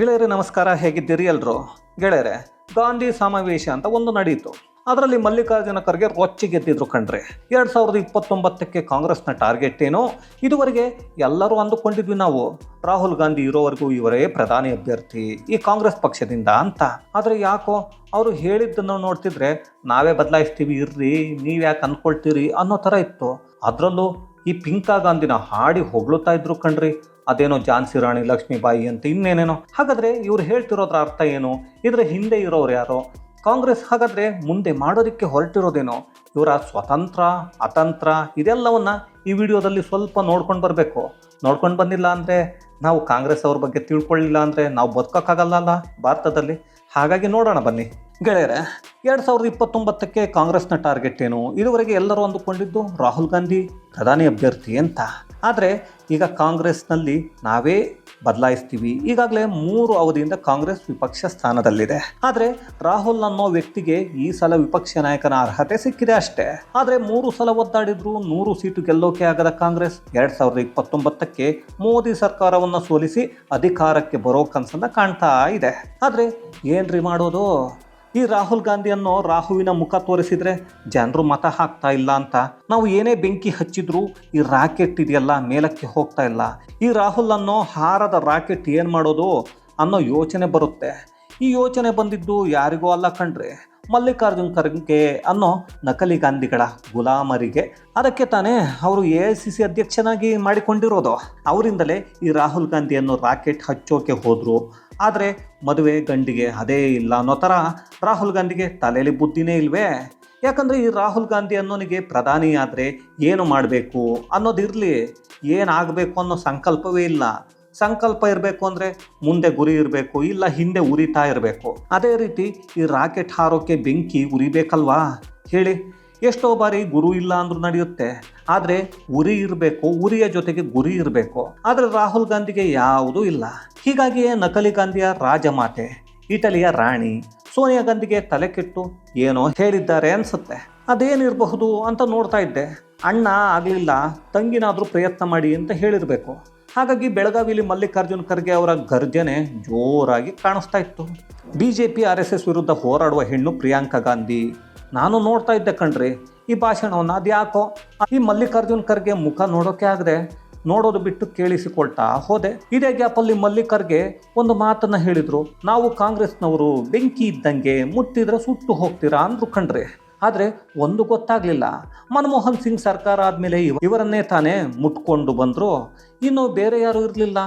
ಗೆಳೆಯರೆ, ನಮಸ್ಕಾರ. ಹೇಗಿದ್ದೀರಿ ಎಲ್ರು? ಗೆಳೆಯರೆ, ಗಾಂಧಿ ಸಮಾವೇಶ ಅಂತ ಒಂದು ನಡೆಯಿತು. ಅದರಲ್ಲಿ ಮಲ್ಲಿಕಾರ್ಜುನ ಖರ್ಗೆ ರೊಚ್ಚಿ ಗೆದ್ದಿದ್ರು ಕಣ್ರಿ. ಎರಡ್ ಸಾವಿರದ ಇಪ್ಪತ್ತೊಂಬತ್ತಕ್ಕೆ ಕಾಂಗ್ರೆಸ್ನ ಟಾರ್ಗೆಟ್ ಏನು? ಇದುವರೆಗೆ ಎಲ್ಲರೂ ಅಂದುಕೊಂಡಿದ್ವಿ ನಾವು. ರಾಹುಲ್ ಗಾಂಧಿ ಇರೋವರೆಗೂ ಇವರೇ ಪ್ರಧಾನಿ ಅಭ್ಯರ್ಥಿ, ಈ ಕಾಂಗ್ರೆಸ್ ಪಕ್ಷದಿಂದ ಅಂತ. ಆದರೆ ಯಾಕೋ ಅವರು ಹೇಳಿದ್ದನ್ನು ನೋಡ್ತಿದ್ರೆ ನಾವೇ ಬದಲಾಯಿಸ್ತೀವಿ, ಇರ್ರಿ, ನೀವ್ಯಾಕೆ ಅಂದ್ಕೊಳ್ತೀರಿ ಅನ್ನೋ ಥರ ಇತ್ತು. ಅದರಲ್ಲೂ ಈ ಪಿಂಕಾ ಗಾಂಧಿನ ಹಾಡಿ ಹೊಗಳುತ್ತಾ ಇದ್ರು ಕಣ್ರಿ. ಅದೇನೋ ಝಾನ್ಸಿ ರಾಣಿ ಲಕ್ಷ್ಮೀಬಾಯಿ ಅಂತ ಇನ್ನೇನೇನೋ. ಹಾಗಾದ್ರೆ ಇವ್ರು ಹೇಳ್ತಿರೋದ್ರ ಅರ್ಥ ಏನು? ಇದರ ಹಿಂದೆ ಇರೋರು ಯಾರು? ಕಾಂಗ್ರೆಸ್ ಹಾಗಾದ್ರೆ ಮುಂದೆ ಮಾಡೋದಕ್ಕೆ ಹೊರಟಿರೋದೇನೋ? ಇವರ ಸ್ವತಂತ್ರ, ಅತಂತ್ರ ಇದೆಲ್ಲವನ್ನ ಈ ವಿಡಿಯೋದಲ್ಲಿ ಸ್ವಲ್ಪ ನೋಡ್ಕೊಂಡು ಬರಬೇಕು. ನೋಡ್ಕೊಂಡು ಬಂದಿಲ್ಲ ಅಂದರೆ ನಾವು ಕಾಂಗ್ರೆಸ್ ಅವ್ರ ಬಗ್ಗೆ ತಿಳ್ಕೊಳ್ಳಿಲ್ಲ ಅಂದರೆ ನಾವು ಬದುಕೋಕ್ಕಾಗಲ್ಲ ಭಾರತದಲ್ಲಿ? ಹಾಗಾಗಿ ನೋಡೋಣ ಬನ್ನಿ. ಗೆಳೆಯರೆ, ಎರಡು ಸಾವಿರದ ಇಪ್ಪತ್ತೊಂಬತ್ತಕ್ಕೆ ಕಾಂಗ್ರೆಸ್ನ ಟಾರ್ಗೆಟ್ ಏನು? ಇದುವರೆಗೆ ಎಲ್ಲರೂ ಅಂದುಕೊಂಡಿದ್ದು ರಾಹುಲ್ ಗಾಂಧಿ, ಪ್ರಧಾನಿ ಅಭ್ಯರ್ಥಿ ಅಂತ. ಆದರೆ ಈಗ ಕಾಂಗ್ರೆಸ್ನಲ್ಲಿ ನಾವೇ ಬದಲಾಯಿಸ್ತೀವಿ. ಈಗಾಗಲೇ ಮೂರು ಅವಧಿಯಿಂದ ಕಾಂಗ್ರೆಸ್ ವಿಪಕ್ಷ ಸ್ಥಾನದಲ್ಲಿದೆ. ಆದರೆ ರಾಹುಲ್ ಅನ್ನೋ ವ್ಯಕ್ತಿಗೆ ಈ ಸಲ ವಿಪಕ್ಷ ನಾಯಕನ ಅರ್ಹತೆ ಸಿಕ್ಕಿದೆ ಅಷ್ಟೇ. ಆದರೆ ಮೂರು ಸಲ ಒದ್ದಾಡಿದ್ರು ನೂರು ಸೀಟು ಗೆಲ್ಲೋಕೆ ಆಗದ ಕಾಂಗ್ರೆಸ್ ಎರಡ್ ಸಾವಿರದ ಇಪ್ಪತ್ತೊಂಬತ್ತಕ್ಕೆ ಮೋದಿ ಸರ್ಕಾರವನ್ನು ಸೋಲಿಸಿ ಅಧಿಕಾರಕ್ಕೆ ಬರೋ ಕನಸನ್ನ ಕಾಣ್ತಾ ಇದೆ. ಆದರೆ ಏನ್ರಿ ಮಾಡೋದು? ಈ ರಾಹುಲ್ ಗಾಂಧಿ ಅನ್ನೋ ರಾಹುವಿನ ಮುಖ ತೋರಿಸಿದ್ರೆ ಜನರು ಮತ ಹಾಕ್ತಾ ಇಲ್ಲ ಅಂತ. ನಾವು ಏನೇ ಬೆಂಕಿ ಹಚ್ಚಿದ್ರು ಈ ರಾಕೆಟ್ ಇದೆಯಲ್ಲ, ಮೇಲಕ್ಕೆ ಹೋಗ್ತಾ ಇಲ್ಲ. ಈ ರಾಹುಲ್ ಅನ್ನೋ ಹಾರದ ರಾಕೆಟ್ ಏನು ಮಾಡೋದು ಅನ್ನೋ ಯೋಚನೆ ಬರುತ್ತೆ. ಈ ಯೋಚನೆ ಬಂದಿದ್ದು ಯಾರಿಗೂ ಅಲ್ಲ ಕಣ್ರಿ. ಮಲ್ಲಿಕಾರ್ಜುನ್ ಖರ್ಗೆ ಅನ್ನೋ ನಕಲಿ ಗಾಂಧಿಗಳ ಗುಲಾಮರಿಗೆ. ಅದಕ್ಕೆ ತಾನೇ ಅವರು ಎ ಐ ಸಿ ಸಿ ಅಧ್ಯಕ್ಷನಾಗಿ ಮಾಡಿಕೊಂಡಿರೋದು. ಅವರಿಂದಲೇ ಈ ರಾಹುಲ್ ಗಾಂಧಿಯನ್ನು ರಾಕೆಟ್ ಹಚ್ಚೋಕೆ ಹೋದರು. ಆದರೆ ಮದುವೆ ಗಂಡಿಗೆ ಅದೇ ಇಲ್ಲ ಅನ್ನೋ ಥರ ರಾಹುಲ್ ಗಾಂಧಿಗೆ ತಲೆಯಲ್ಲಿ ಬುದ್ಧಿನೇ ಇಲ್ವೇ? ಯಾಕಂದರೆ ಈ ರಾಹುಲ್ ಗಾಂಧಿ ಅನ್ನೋನಿಗೆ ಪ್ರಧಾನಿ ಆದರೆ ಏನು ಮಾಡಬೇಕು ಅನ್ನೋದಿರಲಿ, ಏನಾಗಬೇಕು ಅನ್ನೋ ಸಂಕಲ್ಪವೇ ಇಲ್ಲ. ಸಂಕಲ್ಪ ಇರಬೇಕು ಅಂದರೆ ಮುಂದೆ ಗುರಿ ಇರಬೇಕು, ಇಲ್ಲ ಹಿಂದೆ ಉರಿತಾ ಇರಬೇಕು. ಅದೇ ರೀತಿ ಈ ರಾಕೆಟ್ ಹಾರೋಕ್ಕೆ ಬೆಂಕಿ ಉರಿಬೇಕಲ್ವಾ? ಹೇಳಿ. ಎಷ್ಟೋ ಬಾರಿ ಗುರು ಇಲ್ಲ ಅಂದ್ರೂ ನಡೆಯುತ್ತೆ. ಆದರೆ ಉರಿ ಇರಬೇಕು ಉರಿಯ ಜೊತೆಗೆ ಗುರಿ ಇರಬೇಕು. ಆದರೆ ರಾಹುಲ್ ಗಾಂಧಿಗೆ ಯಾವುದೂ ಇಲ್ಲ. ಹೀಗಾಗಿಯೇ ನಕಲಿ ಗಾಂಧಿಯ ರಾಜಮಾತೆ, ಇಟಲಿಯ ರಾಣಿ, ಸೋನಿಯಾ ಗಾಂಧಿಗೆ ತಲೆ ಕೆಟ್ಟು ಏನೋ ಹೇಳಿದ್ದಾರೆ ಅನ್ಸುತ್ತೆ. ಅದೇನಿರಬಹುದು ಅಂತ ನೋಡ್ತಾ ಇದ್ದೆ. ಅಣ್ಣ ಆಗಲಿಲ್ಲ, ತಂಗಿನಾದರೂ ಪ್ರಯತ್ನ ಮಾಡಿ ಅಂತ ಹೇಳಿರಬೇಕು. ಹಾಗಾಗಿ ಬೆಳಗಾವಿಲಿ ಮಲ್ಲಿಕಾರ್ಜುನ್ ಖರ್ಗೆ ಅವರ ಗರ್ಜನೆ ಜೋರಾಗಿ ಕಾಣಿಸ್ತಾ ಇತ್ತು. B J P R S S ವಿರುದ್ಧ ಹೋರಾಡುವ ಹೆಣ್ಣು ಪ್ರಿಯಾಂಕಾ ಗಾಂಧಿ ನಾನು ನೋಡ್ತಾ ಇದ್ದೆ ಕಣ್ರಿ. ಈ ಭಾಷಣವನ್ನು ಅದ್ಯಾಕೋ ಈ ಮಲ್ಲಿಕಾರ್ಜುನ್ ಖರ್ಗೆ ಮುಖ ನೋಡೋಕೆ ಆಗದೆ ನೋಡೋದು ಬಿಟ್ಟು ಕೇಳಿಸಿಕೊಳ್ತಾ ಹೋದೆ. ಇದೇ ಗ್ಯಾಪಲ್ಲಿ ಮಲ್ಲಿಕರ್ಗೆ ಒಂದು ಮಾತನ್ನ ಹೇಳಿದ್ರು. ನಾವು ಕಾಂಗ್ರೆಸ್ನವರು ಬೆಂಕಿ ಇದ್ದಂಗೆ ಮುಟ್ಟಿದ್ರೆ ಸುಟ್ಟು ಹೋಗ್ತೀರಾ ಅಂದ್ರು ಕಣ್ರಿ. ಆದರೆ ಒಂದು ಗೊತ್ತಾಗಲಿಲ್ಲ. ಮನಮೋಹನ್ ಸಿಂಗ್ ಸರ್ಕಾರ ಆದಮೇಲೆ ಇವರನ್ನೇ ತಾನೇ ಮುಟ್ಕೊಂಡು ಬಂದರು. ಇನ್ನು ಬೇರೆ ಯಾರು ಇರಲಿಲ್ಲ.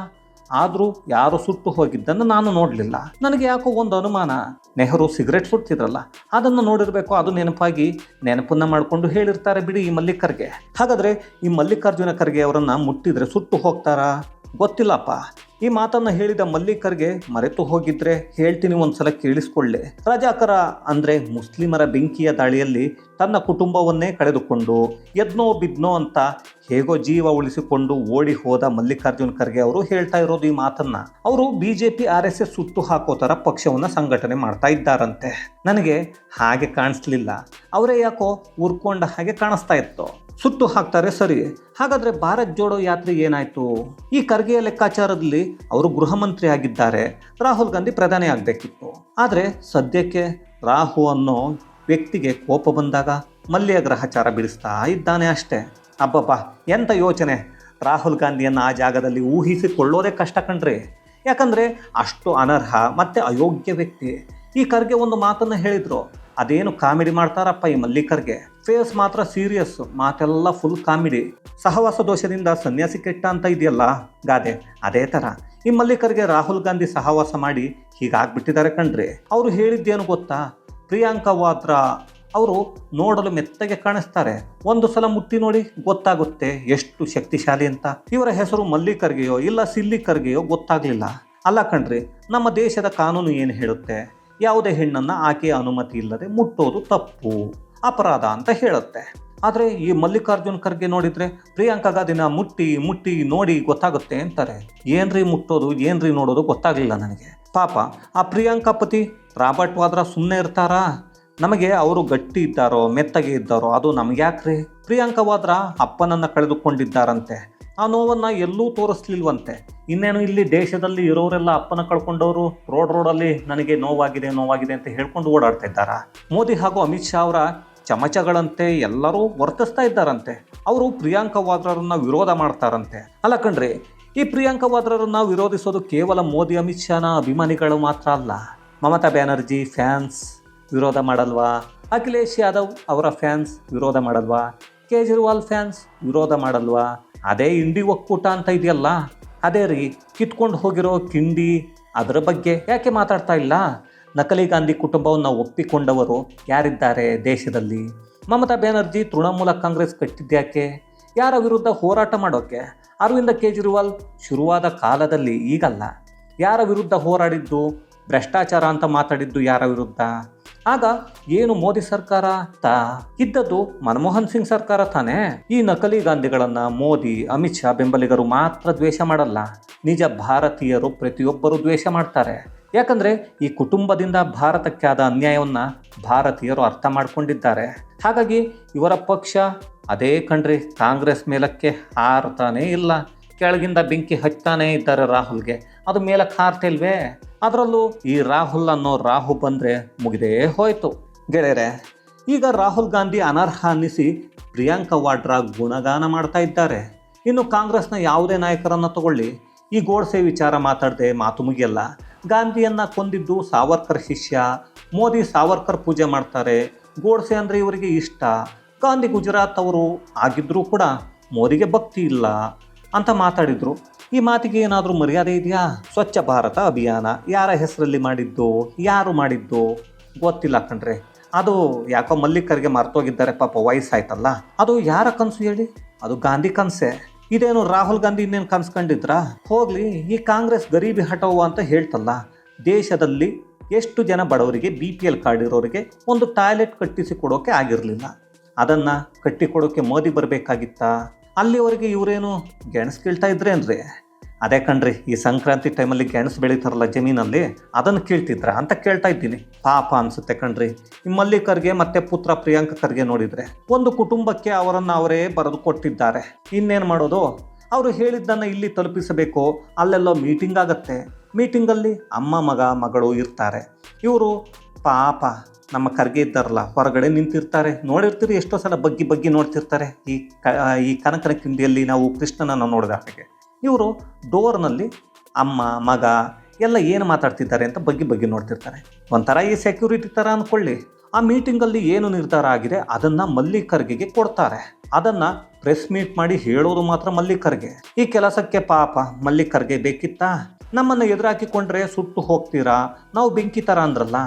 ಆದರೂ ಯಾರು ಸುಟ್ಟು ಹೋಗಿದ್ದನ್ನು ನಾನು ನೋಡಲಿಲ್ಲ. ನನಗೆ ಯಾಕೋ ಒಂದು ಅನುಮಾನ. ನೆಹರು ಸಿಗರೆಟ್ ಸುಡ್ತಿದ್ರಲ್ಲ, ಅದನ್ನು ನೋಡಿರಬೇಕು, ಅದು ನೆನಪಾಗಿ ನೆನಪನ್ನ ಮಾಡಿಕೊಂಡು ಹೇಳಿರ್ತಾರೆ ಬಿಡಿ ಈ ಮಲ್ಲಿಕರ್ಗೆ. ಹಾಗಾದರೆ ಈ ಮಲ್ಲಿಕಾರ್ಜುನ ಖರ್ಗೆ ಅವರನ್ನು ಮುಟ್ಟಿದ್ರೆ ಸುಟ್ಟು ಹೋಗ್ತಾರಾ? ಗೊತ್ತಿಲ್ಲಪ್ಪ. ಈ ಮಾತನ್ನ ಹೇಳಿದ ಮಲ್ಲಿಕರ್ಗೆ ಮರೆತು ಹೋಗಿದ್ರೆ ಹೇಳ್ತೀನಿ ಒಂದ್ಸಲ ಕೇಳಿಸ್ಕೊಳ್ಳೆ. ರಜಾಕರ ಅಂದ್ರೆ ಮುಸ್ಲಿಮರ ಬೆಂಕಿಯ ದಾಳಿಯಲ್ಲಿ ತನ್ನ ಕುಟುಂಬವನ್ನೇ ಕಳೆದುಕೊಂಡು ಎದ್ನೋ ಬಿದ್ನೋ ಅಂತ ಹೇಗೋ ಜೀವ ಉಳಿಸಿಕೊಂಡು ಓಡಿ ಹೋದ ಮಲ್ಲಿಕಾರ್ಜುನ್ ಖರ್ಗೆ ಅವರು ಹೇಳ್ತಾ ಇರೋದು ಈ ಮಾತನ್ನ. ಅವರು ಬಿಜೆಪಿ, ಆರ್ ಎಸ್ ಎಸ್ ಸುಟ್ಟು ಹಾಕೋ ಥರ ಪಕ್ಷವನ್ನ ಸಂಘಟನೆ ಮಾಡ್ತಾ ಇದ್ದಾರಂತೆ. ನನಗೆ ಹಾಗೆ ಕಾಣಿಸ್ಲಿಲ್ಲ. ಅವರೇ ಯಾಕೋ ಉರ್ಕೊಂಡ ಹಾಗೆ ಕಾಣಿಸ್ತಾ ಇತ್ತು. ಸುಟ್ಟು ಹಾಕ್ತಾರೆ ಸರಿ. ಹಾಗಾದ್ರೆ ಭಾರತ್ ಜೋಡೋ ಯಾತ್ರೆ ಏನಾಯ್ತು? ಈ ಖರ್ಗೆಯ ಲೆಕ್ಕಾಚಾರದಲ್ಲಿ ಅವರು ಗೃಹ ಮಂತ್ರಿ ಆಗಿದ್ದಾರೆ. ರಾಹುಲ್ ಗಾಂಧಿ ಪ್ರಧಾನಿ ಆಗಬೇಕಿತ್ತು. ಆದರೆ ಸದ್ಯಕ್ಕೆ ರಾಹು ಅನ್ನೋ ವ್ಯಕ್ತಿಗೆ ಕೋಪ ಬಂದಾಗ ಮಲ್ಯ ಗ್ರಹಚಾರ ಬಿಡಿಸ್ತಾ ಇದ್ದಾನೆ ಅಷ್ಟೇ. ಅಬ್ಬಬ್ಬ ಎಂಥ ಯೋಚನೆ? ರಾಹುಲ್ ಗಾಂಧಿಯನ್ನು ಆ ಜಾಗದಲ್ಲಿ ಊಹಿಸಿಕೊಳ್ಳೋದೇ ಕಷ್ಟ ಕಣ್ರಿ. ಯಾಕಂದರೆ ಅಷ್ಟು ಅನರ್ಹ ಮತ್ತು ಅಯೋಗ್ಯ ವ್ಯಕ್ತಿ. ಈ ಖರ್ಗೆ ಒಂದು ಮಾತನ್ನು ಹೇಳಿದರು. ಅದೇನು ಕಾಮಿಡಿ ಮಾಡ್ತಾರಪ್ಪ ಈ ಮಲ್ಲಿಕರ್ಗೆ? ಫೇಸ್ ಮಾತ್ರ ಸೀರಿಯಸ್ ಮಾತೆಲ್ಲ ಫುಲ್ ಕಾಮಿಡಿ. ಸಹವಾಸ ದೋಷದಿಂದ ಸನ್ಯಾಸಿ ಕೆಟ್ಟ ಅಂತ ಇದೆಯಲ್ಲ ಗಾದೆ, ಅದೇ ಥರ ಈ ಮಲ್ಲಿಕರ್ಗೆ ರಾಹುಲ್ ಗಾಂಧಿ ಸಹವಾಸ ಮಾಡಿ ಹೀಗಾಗ್ಬಿಟ್ಟಿದ್ದಾರೆ ಕಣ್ರಿ. ಅವರು ಹೇಳಿದ್ದೇನು ಗೊತ್ತಾ? ಪ್ರಿಯಾಂಕಾ ವಾದ್ರಾ ಅವರು ನೋಡಲು ಮೆತ್ತಗೆ ಕಾಣಿಸ್ತಾರೆ. ಒಂದು ಸಲ ಮುಟ್ಟಿ ನೋಡಿ ಗೊತ್ತಾಗುತ್ತೆ ಎಷ್ಟು ಶಕ್ತಿಶಾಲಿ ಅಂತ. ಇವರ ಹೆಸರು ಮಲ್ಲಿಕರ್ಗೆಯೋ ಇಲ್ಲ ಸಿಲ್ಲಿಕರ್ಗೆಯೋ ಗೊತ್ತಾಗ್ಲಿಲ್ಲ. ಅಲ್ಲ ಕಣ್ರಿ, ನಮ್ಮ ದೇಶದ ಕಾನೂನು ಏನು ಹೇಳುತ್ತೆ? ಯಾವುದೇ ಹೆಣ್ಣನ್ನು ಆಕೆಯ ಅನುಮತಿ ಇಲ್ಲದೆ ಮುಟ್ಟೋದು ತಪ್ಪು, ಅಪರಾಧ ಅಂತ ಹೇಳುತ್ತೆ. ಆದರೆ ಈ ಮಲ್ಲಿಕಾರ್ಜುನ್ ಖರ್ಗೆ ನೋಡಿದರೆ, ಪ್ರಿಯಾಂಕಾಗ ದಿನ ಮುಟ್ಟಿ ಮುಟ್ಟಿ ನೋಡಿ ಗೊತ್ತಾಗುತ್ತೆ ಅಂತಾರೆ. ಏನ್ರಿ ಮುಟ್ಟೋದು, ಏನ್ರಿ ನೋಡೋದು ಗೊತ್ತಾಗಲಿಲ್ಲ ನನಗೆ. ಪಾಪ, ಆ ಪ್ರಿಯಾಂಕಾ ಪತಿ ರಾಬರ್ಟ್ ವಾದ್ರಾ ಸುಮ್ಮನೆ ಇರ್ತಾರಾ? ನಮಗೆ ಅವರು ಗಟ್ಟಿ ಇದ್ದಾರೋ, ಮೆತ್ತಗೆ ಇದ್ದಾರೋ, ಅದು ನಮ್ಗೆ ಯಾಕ್ರಿ ಪ್ರಿಯಾಂಕಾ ವಾದ್ರಾ ಅಪ್ಪನನ್ನು ಕಳೆದುಕೊಂಡಿದ್ದಾರಂತೆ. ಆ ನೋವನ್ನು ಎಲ್ಲೂ ತೋರಿಸ್ಲಿಲ್ವಂತೆ. ಇನ್ನೇನು ಇಲ್ಲಿ ದೇಶದಲ್ಲಿ ಇರೋರೆಲ್ಲ ಅಪ್ಪನ ಕಳ್ಕೊಂಡವರು ರೋಡ್ ರೋಡಲ್ಲಿ ನನಗೆ ನೋವಾಗಿದೆ ನೋವಾಗಿದೆ ಅಂತ ಹೇಳ್ಕೊಂಡು ಓಡಾಡ್ತಾ ಇದ್ದಾರಾ? ಮೋದಿ ಹಾಗೂ ಅಮಿತ್ ಶಾ ಅವರ ಚಮಚಗಳಂತೆ ಎಲ್ಲರೂ ವರ್ತಿಸ್ತಾ ಇದ್ದಾರಂತೆ. ಅವರು ಪ್ರಿಯಾಂಕಾ ವಾದ್ರರನ್ನ ವಿರೋಧ ಮಾಡ್ತಾರಂತೆ. ಅಲ್ಲ ಕಣ್ರಿ, ಈ ಪ್ರಿಯಾಂಕಾ ವಾದ್ರರನ್ನ ವಿರೋಧಿಸೋದು ಕೇವಲ ಮೋದಿ, ಅಮಿತ್ ಶಾನ ಅಭಿಮಾನಿಗಳು ಮಾತ್ರ ಅಲ್ಲ. ಮಮತಾ ಬ್ಯಾನರ್ಜಿ ಫ್ಯಾನ್ಸ್ ವಿರೋಧ ಮಾಡಲ್ವಾ? ಅಖಿಲೇಶ್ ಯಾದವ್ ಅವರ ಫ್ಯಾನ್ಸ್ ವಿರೋಧ ಮಾಡಲ್ವಾ? ಕೇಜ್ರಿವಾಲ್ ಫ್ಯಾನ್ಸ್ ವಿರೋಧ ಮಾಡಲ್ವಾ? ಅದೇ ಇಂಡಿ ಒಕ್ಕೂಟ ಅಂತ ಇದೆಯಲ್ಲ? ಅದೇ ರೀ, ಕಿತ್ಕೊಂಡು ಹೋಗಿರೋ ಕಿಂಡಿ ಅದರ ಬಗ್ಗೆ ಯಾಕೆ ಮಾತಾಡ್ತಾ ಇಲ್ಲ? ನಕಲಿ ಗಾಂಧಿ ಕುಟುಂಬವನ್ನು ಒಪ್ಪಿಕೊಂಡವರು ಯಾರಿದ್ದಾರೆ ದೇಶದಲ್ಲಿ? ಮಮತಾ ಬ್ಯಾನರ್ಜಿ ತೃಣಮೂಲ ಕಾಂಗ್ರೆಸ್ ಕಟ್ಟಿದ್ಯಾಕೆ ಯಾರ ವಿರುದ್ಧ ಹೋರಾಟ ಮಾಡೋಕ್ಕೆ ಅರವಿಂದ ಕೇಜ್ರಿವಾಲ್ ಶುರುವಾದ ಕಾಲದಲ್ಲಿ ಈಗಲ್ಲ. ಯಾರ ವಿರುದ್ಧ ಹೋರಾಡಿದ್ದು? ಭ್ರಷ್ಟಾಚಾರ ಅಂತ ಮಾತಾಡಿದ್ದು ಯಾರ ವಿರುದ್ಧ? ಆಗ ಏನು ಮೋದಿ ಸರ್ಕಾರ ತಾ ಇದ್ದದ್ದು ಮನಮೋಹನ್ ಸಿಂಗ್ ಸರ್ಕಾರ ತಾನೇ? ಈ ನಕಲಿ ಗಾಂಧಿಗಳನ್ನ ಮೋದಿ, ಅಮಿತ್ ಶಾ ಬೆಂಬಲಿಗರು ಮಾತ್ರ ದ್ವೇಷ ಮಾಡಲ್ಲ. ನಿಜ ಭಾರತೀಯರು ಪ್ರತಿಯೊಬ್ಬರು ದ್ವೇಷ ಮಾಡ್ತಾರೆ. ಯಾಕಂದ್ರೆ ಈ ಕುಟುಂಬದಿಂದ ಭಾರತಕ್ಕೆ ಆದ ಅನ್ಯಾಯವನ್ನ ಭಾರತೀಯರು ಅರ್ಥ ಮಾಡ್ಕೊಂಡಿದ್ದಾರೆ. ಹಾಗಾಗಿ ಇವರ ಪಕ್ಷ, ಅದೇ ಕಣ್ರಿ ಕಾಂಗ್ರೆಸ್ ಮೇಲಕ್ಕೆ ಹಾರತಾನೇ ಇಲ್ಲ. ಕೆಳಗಿಂದ ಬೆಂಕಿ ಹಚ್ತಾನೇ ಇದ್ದಾರೆ ರಾಹುಲ್ಗೆ. ಅದು ಮೇಲೆ ಕಾರ್ತಿಲ್ವೇ ಅದರಲ್ಲೂ ಈ ರಾಹುಲ್ ಅನ್ನೋ ರಾಹು ಬಂದರೆ ಮುಗಿದೇ ಹೋಯ್ತು. ಗೆಳೆಯರೆ, ಈಗ ರಾಹುಲ್ ಗಾಂಧಿ ಅನರ್ಹ ಅನ್ನಿಸಿ ಪ್ರಿಯಾಂಕಾ ವಾಡ್ರಾ ಗುಣಗಾನ ಮಾಡ್ತಾ ಇದ್ದಾರೆ. ಇನ್ನು ಕಾಂಗ್ರೆಸ್ನ ಯಾವುದೇ ನಾಯಕರನ್ನು ತಗೊಳ್ಳಿ. ಈ ಗೋಡ್ಸೆ ವಿಚಾರ ಮಾತಾಡದೆ ಮಾತು ಮುಗಿಯಲ್ಲ. ಗಾಂಧಿಯನ್ನ ಕೊಂದಿದ್ದು ಸಾವರ್ಕರ್ ಶಿಷ್ಯ, ಮೋದಿ ಸಾವರ್ಕರ್ ಪೂಜೆ ಮಾಡ್ತಾರೆ. ಗೋಡ್ಸೆ ಅಂದರೆ ಇವರಿಗೆ ಇಷ್ಟ. ಗಾಂಧಿ ಗುಜರಾತ್ ಅವರು ಆಗಿದ್ದರೂ ಕೂಡ ಮೋದಿಗೆ ಭಕ್ತಿ ಇಲ್ಲ. ಅಂತ ಮಾತಾಡಿದ್ರು. ಈ ಮಾತಿಗೆ ಏನಾದರೂ ಮರ್ಯಾದೆ ಇದೆಯಾ? ಸ್ವಚ್ಛ ಭಾರತ ಅಭಿಯಾನ. ಯಾರ ಹೆಸರಲ್ಲಿ ಮಾಡಿದ್ದು? ಯಾರು ಮಾಡಿದ್ದು? ಗೊತ್ತಿಲ್ಲ ಕಣ್ರೆ. ಅದು ಯಾಕೋ ಮಲ್ಲಿಕರಿಗೆ ಮರ್ತೋಗಿದ್ದಾರೆ ಪಾಪ ವಯಸ್ಸಾಯ್ತಲ್ಲ. ಅದು ಯಾರ ಕನಸು ಹೇಳಿ? ಅದು ಗಾಂಧಿ ಕನಸೆ. ಇದೇನು ರಾಹುಲ್ ಗಾಂಧಿ ಇನ್ನೇನು ಕನ್ಸ್ಕೊಂಡಿದ್ರಾ ಹೋಗಲಿ, ಈ ಕಾಂಗ್ರೆಸ್ ಗರೀಬಿ ಹಟವು ಅಂತ ಹೇಳ್ತಲ್ಲ. ದೇಶದಲ್ಲಿ ಎಷ್ಟು ಜನ ಬಡವರಿಗೆ ಬಿ ಪಿ ಎಲ್ ಕಾರ್ಡ್ ಇರೋರಿಗೆ ಒಂದು ಟಾಯ್ಲೆಟ್ ಕಟ್ಟಿಸಿ ಕೊಡೋಕೆ ಆಗಿರಲಿಲ್ಲ. ಅದನ್ನು ಕಟ್ಟಿಕೊಡೋಕೆ ಮೋದಿ ಬರಬೇಕಾಗಿತ್ತಾ? ಅಲ್ಲಿವರೆಗೆ ಇವರೇನು ಗೆಣಸು ಕೀಳ್ತಾ ಇದ್ರೇನ್ರಿ? ಅದೇ ಕಣ್ರಿ, ಈ ಸಂಕ್ರಾಂತಿ ಟೈಮಲ್ಲಿ ಗೆಣಸು ಬೆಳೀತಾರಲ್ಲ ಜಮೀನಲ್ಲಿ, ಅದನ್ನು ಕೀಳ್ತಿದ್ರ ಅಂತ ಕೇಳ್ತಾ ಇದ್ದೀನಿ. ಪಾಪ ಅನ್ಸುತ್ತೆ ಕಣ್ರಿ. ಈ ಮಲ್ಲಿಕರ್ಗೆ ಮತ್ತೆ ಪುತ್ರ ಪ್ರಿಯಾಂಕ ಖರ್ಗೆ ನೋಡಿದ್ರೆ, ಒಂದು ಕುಟುಂಬಕ್ಕೆ ಅವರನ್ನು ಅವರೇ ಬರೆದು ಕೊಟ್ಟಿದ್ದಾರೆ. ಇನ್ನೇನು ಮಾಡೋದು? ಅವರು ಹೇಳಿದ್ದನ್ನು ಇಲ್ಲಿ ತಲುಪಿಸಬೇಕು. ಅಲ್ಲೆಲ್ಲೋ ಮೀಟಿಂಗ್ ಆಗತ್ತೆ. ಮೀಟಿಂಗಲ್ಲಿ ಅಮ್ಮ ಮಗ, ಮಗಳು ಇರ್ತಾರೆ. ಇವರು ಪಾಪ ನಮ್ಮ ಖರ್ಗೆ ಇದ್ದಾರಲ್ಲ, ಹೊರಗಡೆ ನಿಂತಿರ್ತಾರೆ. ನೋಡಿರ್ತೀರಿ, ಎಷ್ಟೋ ಸಲ ಬಗ್ಗಿ ಬಗ್ಗಿ ನೋಡ್ತಿರ್ತಾರೆ. ಈ ಕ ಈ ಕನಕನ ಕಿಂಡಿಯಲ್ಲಿ ನಾವು ಕೃಷ್ಣನನ್ನು ನೋಡಿದ ಹಾಗೆ. ಇವರು ಡೋರ್ನಲ್ಲಿ ಅಮ್ಮ, ಮಗ ಎಲ್ಲ ಏನು ಮಾತಾಡ್ತಿದ್ದಾರೆ ಅಂತ ಬಗ್ಗಿ ಬಗ್ಗಿ ನೋಡ್ತಿರ್ತಾರೆ. ಒಂಥರ ಈ ಸೆಕ್ಯೂರಿಟಿ ಥರ ಅಂದ್ಕೊಳ್ಳಿ ಆ ಮೀಟಿಂಗಲ್ಲಿ ಏನು ನಿರ್ಧಾರ ಆಗಿದೆ, ಅದನ್ನು ಮಲ್ಲಿಕರ್ಗೆಗೆ ಕೊಡ್ತಾರೆ. ಅದನ್ನು ಪ್ರೆಸ್ ಮೀಟ್ ಮಾಡಿ ಹೇಳೋದು ಮಾತ್ರ ಮಲ್ಲಿಕರ್ಗೆ. ಈ ಕೆಲಸಕ್ಕೆ ಪಾಪ ಮಲ್ಲಿಕರ್ಗೆ ಬೇಕಿತ್ತಾ? ನಮ್ಮನ್ನು ಎದುರಾಕಿಕೊಂಡ್ರೆ ಸುಟ್ಟು ಹೋಗ್ತೀರಾ? ನಾವು ಬೆಂಕಿ ಥರ ಅಂದ್ರಲ್ಲ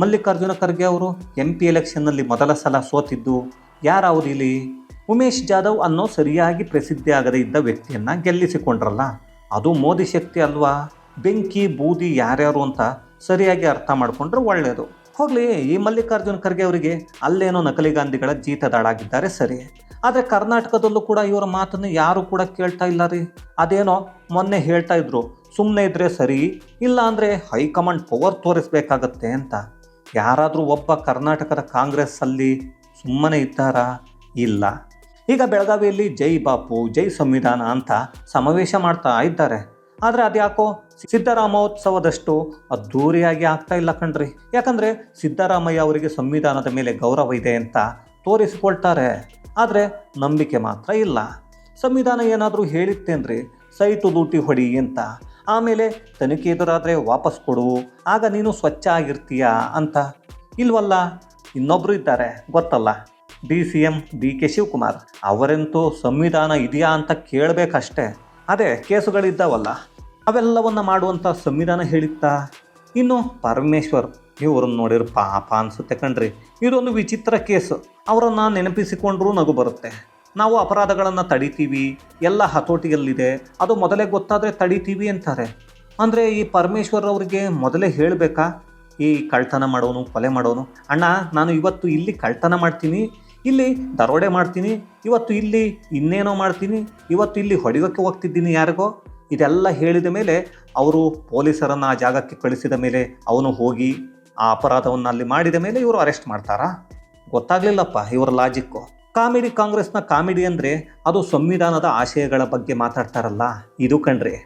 ಮಲ್ಲಿಕಾರ್ಜುನ ಖರ್ಗೆ ಅವರು ಎಂ ಪಿ ಎಲೆಕ್ಷನ್ನಲ್ಲಿ ಮೊದಲ ಸಲ ಸೋತಿದ್ದು ಯಾರಾವುದು ಇಲ್ಲಿ? ಉಮೇಶ್ ಜಾಧವ್ ಅನ್ನೋ ಸರಿಯಾಗಿ ಪ್ರಸಿದ್ಧಿ ಆಗದೇ ಇದ್ದ ವ್ಯಕ್ತಿಯನ್ನ ಗೆಲ್ಲಿಸಿಕೊಂಡ್ರಲ್ಲ, ಅದು ಮೋದಿ ಶಕ್ತಿ ಅಲ್ವಾ? ಬೆಂಕಿ, ಬೂದಿ ಯಾರ್ಯಾರು ಅಂತ ಸರಿಯಾಗಿ ಅರ್ಥ ಮಾಡಿಕೊಂಡ್ರೆ ಒಳ್ಳೆಯದು ಹೋಗಲಿ, ಈ ಮಲ್ಲಿಕಾರ್ಜುನ ಖರ್ಗೆ ಅವರಿಗೆ ಅಲ್ಲೇನೋ ನಕಲಿ ಗಾಂಧಿಗಳ ಜೀತದಾಳಾಗಿದ್ದಾರೆ ಸರಿ. ಆದರೆ ಕರ್ನಾಟಕದಲ್ಲೂ ಕೂಡ ಇವರ ಮಾತನ್ನು ಯಾರು ಕೂಡ ಕೇಳ್ತಾ ಇಲ್ಲ ರೀ. ಅದೇನೋ ಮೊನ್ನೆ ಹೇಳ್ತಾ ಇದ್ರು ಸುಮ್ಮನೆ ಇದ್ರೆ ಸರಿ ಇಲ್ಲ ಅಂದರೆ ಹೈಕಮಾಂಡ್ ಪವರ್ ತೋರಿಸ್ಬೇಕಾಗತ್ತೆ ಅಂತ. ಯಾರಾದರೂ ಒಬ್ಬ ಕರ್ನಾಟಕದ ಕಾಂಗ್ರೆಸ್ಸಲ್ಲಿ ಸುಮ್ಮನೆ ಇದ್ದಾರಾ? ಇಲ್ಲ. ಈಗ ಬೆಳಗಾವಿಯಲ್ಲಿ ಜೈ ಬಾಪು, ಜೈ ಸಂವಿಧಾನ ಅಂತ ಸಮಾವೇಶ ಮಾಡ್ತಾ ಇದ್ದಾರೆ. ಆದರೆ ಅದ್ಯಾಕೋ? ಸಿದ್ದರಾಮೋತ್ಸವದಷ್ಟು ಅದ್ಧೂರಿಯಾಗಿ ಆಗ್ತಾ ಇಲ್ಲ ಕಣ್ರಿ. ಯಾಕಂದರೆ ಸಿದ್ದರಾಮಯ್ಯ ಅವರಿಗೆ ಸಂವಿಧಾನದ ಮೇಲೆ ಗೌರವ ಇದೆ ಅಂತ ತೋರಿಸಿಕೊಳ್ತಾರೆ. ಆದರೆ ನಂಬಿಕೆ ಮಾತ್ರ ಇಲ್ಲ. ಸಂವಿಧಾನ ಏನಾದರೂ ಹೇಳಿತ್ತೇನ್ರಿ? ಸೈಟು ದೂಟಿ ಹೊಡಿ ಅಂತ. ಆಮೇಲೆ ತನಿಖೆ ಎದುರಾದರೆ ವಾಪಸ್ ಕೊಡು. ಆಗ ನೀನು ಸ್ವಚ್ಛ ಆಗಿರ್ತೀಯ ಅಂತ. ಇಲ್ವಲ್ಲ? ಇನ್ನೊಬ್ಬರು ಇದ್ದಾರೆ. ಗೊತ್ತಲ್ಲ? D C M D K Shivakumar. ಅವರಂತೂ ಸಂವಿಧಾನ ಇದೆಯಾ ಅಂತ ಕೇಳಬೇಕಷ್ಟೇ. ಅದೇ, ಕೇಸುಗಳಿದ್ದಾವಲ್ಲ. ಅವೆಲ್ಲವನ್ನು ಮಾಡುವಂಥ ಸಂವಿಧಾನ ಹೇಳಿತ್ತಾ? ಇನ್ನು ಪರಮೇಶ್ವರ್, ಇವರನ್ನು ನೋಡಿರಪ್ಪ ಪಾಪ ಅನಿಸುತ್ತೆ ಕಣ್ರಿ. ಇದೊಂದು ವಿಚಿತ್ರ ಕೇಸು. ಅವರನ್ನು ನೆನಪಿಸಿಕೊಂಡ್ರೂ ನಗು ಬರುತ್ತೆ. ನಾವು ಅಪರಾಧಗಳನ್ನು ತಡಿತೀವಿ, ಎಲ್ಲ ಹತೋಟಿಯಲ್ಲಿದೆ, ಅದು ಮೊದಲೇ ಗೊತ್ತಾದರೆ ತಡಿತೀವಿ ಅಂತಾರೆ. ಅಂದರೆ ಈ ಪರಮೇಶ್ವರ್ ಅವರಿಗೆ ಮೊದಲೇ ಹೇಳಬೇಕಾ? ಈ ಕಳ್ತನ ಮಾಡೋನು, ಕೊಲೆ ಮಾಡೋನು. ಅಣ್ಣ, ನಾನು ಇವತ್ತು ಇಲ್ಲಿ ಕಳ್ತನ ಮಾಡ್ತೀನಿ, ಇಲ್ಲಿ ದರೋಡೆ ಮಾಡ್ತೀನಿ, ಇವತ್ತು ಇಲ್ಲಿ ಇನ್ನೇನೋ ಮಾಡ್ತೀನಿ, ಇವತ್ತು ಇಲ್ಲಿ ಹೊಡೆಯೋಕ್ಕೆ ಹೋಗ್ತಿದ್ದೀನಿ ಯಾರಿಗೋ. ಇದೆಲ್ಲ ಹೇಳಿದ ಮೇಲೆ ಅವರು ಪೊಲೀಸರನ್ನು ಆ ಜಾಗಕ್ಕೆ ಕಳಿಸಿದ ಮೇಲೆ ಅವನು ಹೋಗಿ ಆ ಅಪರಾಧವನ್ನು ಅಲ್ಲಿ ಮಾಡಿದ ಮೇಲೆ ಇವರು ಅರೆಸ್ಟ್ ಮಾಡ್ತಾರಾ? ಗೊತ್ತಾಗ್ಲಿಲ್ಲಪ್ಪ ಇವರ ಲಾಜಿಕ್ಕು ಕಾಮಿಡಿ ಕಾಂಗ್ರೆಸ್ನ ಕಾಮಿಡಿ ಅಂದರೆ ಅದು ಸಂವಿಧಾನದ ಆಶಯಗಳ ಬಗ್ಗೆ ಮಾತಾಡ್ತಾರಲ್ಲ? ಇದು ಕಣ್ರಿ.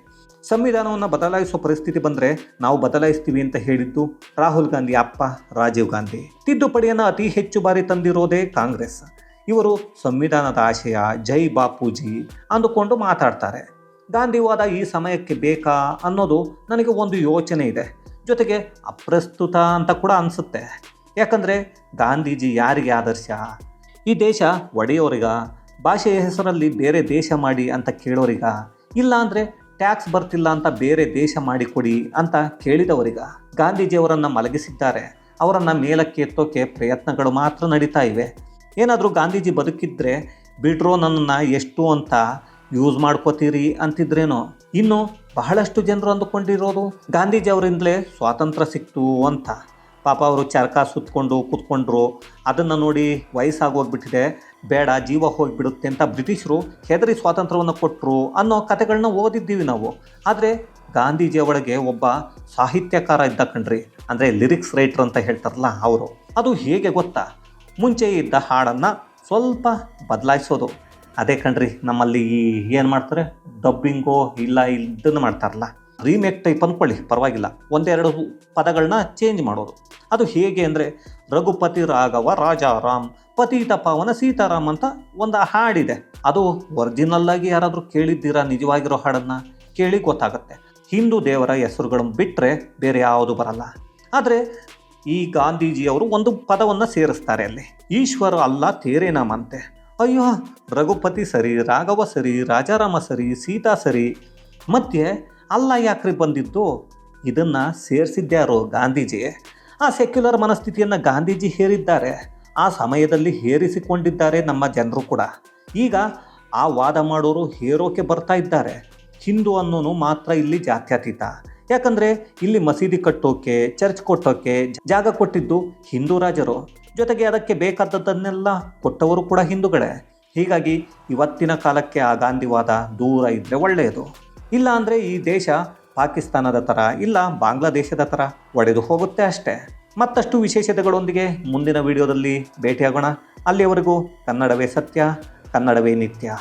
ಸಂವಿಧಾನವನ್ನು ಬದಲಾಯಿಸೋ ಪರಿಸ್ಥಿತಿ ಬಂದರೆ ನಾವು ಬದಲಾಯಿಸ್ತೀವಿ ಅಂತ ಹೇಳಿದ್ದು ರಾಹುಲ್ ಗಾಂಧಿ ಅಪ್ಪ ರಾಜೀವ್ ಗಾಂಧಿ. ತಿದ್ದುಪಡಿಯನ್ನು ಅತಿ ಹೆಚ್ಚು ಬಾರಿ ತಂದಿರೋದೇ ಕಾಂಗ್ರೆಸ್. ಇವರು ಸಂವಿಧಾನದ ಆಶಯ, ಜೈ ಬಾಪೂಜಿ ಅಂದುಕೊಂಡು ಮಾತಾಡ್ತಾರೆ. ಗಾಂಧಿವಾದ ಈ ಸಮಯಕ್ಕೆ ಬೇಕಾ ಅನ್ನೋದು ನನಗೆ ಒಂದು ಯೋಚನೆ ಇದೆ. ಜೊತೆಗೆ ಅಪ್ರಸ್ತುತ ಅಂತ ಕೂಡ ಅನಿಸುತ್ತೆ. ಯಾಕಂದರೆ ಗಾಂಧೀಜಿ ಯಾರಿಗೆ ಆದರ್ಶ? ಈ ದೇಶ ಒಡೆಯೋರಿಗ? ಭಾಷೆಯ ಹೆಸರಲ್ಲಿ ಬೇರೆ ದೇಶ ಮಾಡಿ ಅಂತ ಕೇಳೋರಿಗ? ಇಲ್ಲಾಂದರೆ ಟ್ಯಾಕ್ಸ್ ಬರ್ತಿಲ್ಲ ಅಂತ ಬೇರೆ ದೇಶ ಮಾಡಿಕೊಡಿ ಅಂತ ಕೇಳಿದವರಿಗ? ಗಾಂಧೀಜಿಯವರನ್ನು ಮಲಗಿಸಿದ್ದಾರೆ. ಅವರನ್ನು ಮೇಲಕ್ಕೆ ಎತ್ತೋಕೆ ಪ್ರಯತ್ನಗಳು ಮಾತ್ರ ನಡೀತಾ ಇವೆ. ಏನಾದರೂ ಗಾಂಧೀಜಿ ಬದುಕಿದ್ರೆ ಬಿಡ್ರೋ ನನ್ನನ್ನು ಎಷ್ಟು ಅಂತ ಯೂಸ್ ಮಾಡ್ಕೋತೀರಿ ಅಂತಿದ್ರೇನೋ? ಇನ್ನು ಬಹಳಷ್ಟು ಜನರು ಅಂದುಕೊಂಡಿರೋದು ಗಾಂಧೀಜಿ ಅವರಿಂದಲೇ ಸ್ವಾತಂತ್ರ್ಯ ಸಿಕ್ತು ಅಂತ. ಪಾಪ ಅವರು ಚರಕ ಸುತ್ತಕೊಂಡು ಕೂತ್ಕೊಂಡ್ರು. ಅದನ್ನು ನೋಡಿ ವಯಸ್ಸಾಗೋಗ್ಬಿಟ್ಟಿದೆ. ಬೇಡ, ಜೀವ ಹೋಗಿಬಿಡುತ್ತೆ ಅಂತ ಬ್ರಿಟಿಷರು ಹೆದರಿ ಸ್ವಾತಂತ್ರ್ಯವನ್ನು ಕೊಟ್ಟರು ಅನ್ನೋ ಕಥೆಗಳನ್ನ ಓದಿದ್ದೀವಿ ನಾವು. ಆದರೆ ಗಾಂಧೀಜಿ ಒಳಗೆ ಒಬ್ಬ ಸಾಹಿತ್ಯಕಾರ ಇದ್ದ ಕಣ್ರಿ. ಅಂದರೆ ಲಿರಿಕ್ಸ್ ರೈಟರ್ ಅಂತ ಹೇಳ್ತಾರಲ್ಲ ಅವರು. ಅದು ಹೇಗೆ ಗೊತ್ತಾ? ಮುಂಚೆ ಇದ್ದ ಹಾಡನ್ನು ಸ್ವಲ್ಪ ಬದಲಾಯಿಸೋದು. ಅದೇ ಕಣ್ರಿ, ನಮ್ಮಲ್ಲಿ ಈ ಏನು ಮಾಡ್ತಾರೆ? ಡಬ್ಬಿಂಗೋ ಇಲ್ಲ ಇದನ್ನು ಮಾಡ್ತಾರಲ್ಲ. ರೀಮೇಕ್ ಟೈಪ್ ಅಂದ್ಕೊಳ್ಳಿ ಪರವಾಗಿಲ್ಲ. ಒಂದೆರಡು ಪದಗಳನ್ನ ಚೇಂಜ್ ಮಾಡೋದು. ಅದು ಹೇಗೆ ಅಂದರೆ ರಘುಪತಿ ರಾಘವ ರಾಜಾರಾಮ್ ಪತಿ ತಪಾವನ ಸೀತಾರಾಮ್ ಅಂತ ಒಂದು ಹಾಡಿದೆ. ಅದು ಒರಿಜಿನಲ್ ಆಗಿ ಯಾರಾದರೂ ಕೇಳಿದ್ದೀರಾ? ನಿಜವಾಗಿರೋ ಹಾಡನ್ನು ಕೇಳಿ ಗೊತ್ತಾಗುತ್ತೆ. ಹಿಂದೂ ದೇವರ ಹೆಸರುಗಳನ್ನು ಬಿಟ್ಟರೆ ಬೇರೆ ಯಾವುದು ಬರಲ್ಲ. ಆದರೆ ಈ ಗಾಂಧೀಜಿಯವರು ಒಂದು ಪದವನ್ನು ಸೇರಿಸ್ತಾರೆ ಅಲ್ಲಿ. ಈಶ್ವರ ಅಲ್ಲ, ತೇರೆ ಅಂತೆ. ಅಯ್ಯೋ, ರಘುಪತಿ ಸರಿ, ರಾಘವ ಸರಿ, ರಾಜಾರಾಮ ಸರಿ, ಸೀತಾ ಸರಿ. ಮತ್ತೆ ಅಲ್ಲ ಯಾಕ್ರಿ ಬಂದಿದ್ದು? ಇದನ್ನು ಸೇರಿಸಿದ್ದ್ಯಾರು ಗಾಂಧೀಜಿ ಆ ಸೆಕ್ಯುಲರ್ ಮನಸ್ಥಿತಿಯನ್ನು ಗಾಂಧೀಜಿ ಹೇರಿದ್ದಾರೆ, ಆ ಸಮಯದಲ್ಲಿ ಹೇರಿಸಿಕೊಂಡಿದ್ದಾರೆ ನಮ್ಮ ಜನರು ಕೂಡ. ಈಗ ಆ ವಾದ ಮಾಡೋರು ಹೇರೋಕೆ ಬರ್ತಾ ಇದ್ದಾರೆ. ಹಿಂದೂ ಅನ್ನೋನು ಮಾತ್ರ ಇಲ್ಲಿ ಜಾತ್ಯತೀತ. ಯಾಕಂದರೆ ಇಲ್ಲಿ ಮಸೀದಿ ಕಟ್ಟೋಕೆ, ಚರ್ಚ್ ಕೊಟ್ಟೋಕೆ ಜಾಗ ಕೊಟ್ಟಿದ್ದು ಹಿಂದೂ ರಾಜರು. ಜೊತೆಗೆ ಅದಕ್ಕೆ ಬೇಕಾದದ್ದನ್ನೆಲ್ಲ ಕೊಟ್ಟವರು ಕೂಡ ಹಿಂದೂಗಳೇ. ಹೀಗಾಗಿ ಇವತ್ತಿನ ಕಾಲಕ್ಕೆ ಆ ಗಾಂಧಿವಾದ ದೂರ ಇದ್ದರೆ ಒಳ್ಳೆಯದು. ಇಲ್ಲ ಅಂದರೆ ಈ ದೇಶ ಪಾಕಿಸ್ತಾನದ ಥರ ಇಲ್ಲ, ಬಾಂಗ್ಲಾದೇಶದ ಥರ ಒಡೆದು ಹೋಗುತ್ತೆ ಅಷ್ಟೇ. ಮತ್ತಷ್ಟು ವಿಶೇಷತೆಗಳೊಂದಿಗೆ ಮುಂದಿನ ವಿಡಿಯೋದಲ್ಲಿ ಭೇಟಿಯಾಗೋಣ. ಅಲ್ಲಿಯವರೆಗೂ ಕನ್ನಡವೇ ಸತ್ಯ, ಕನ್ನಡವೇ ನಿತ್ಯ.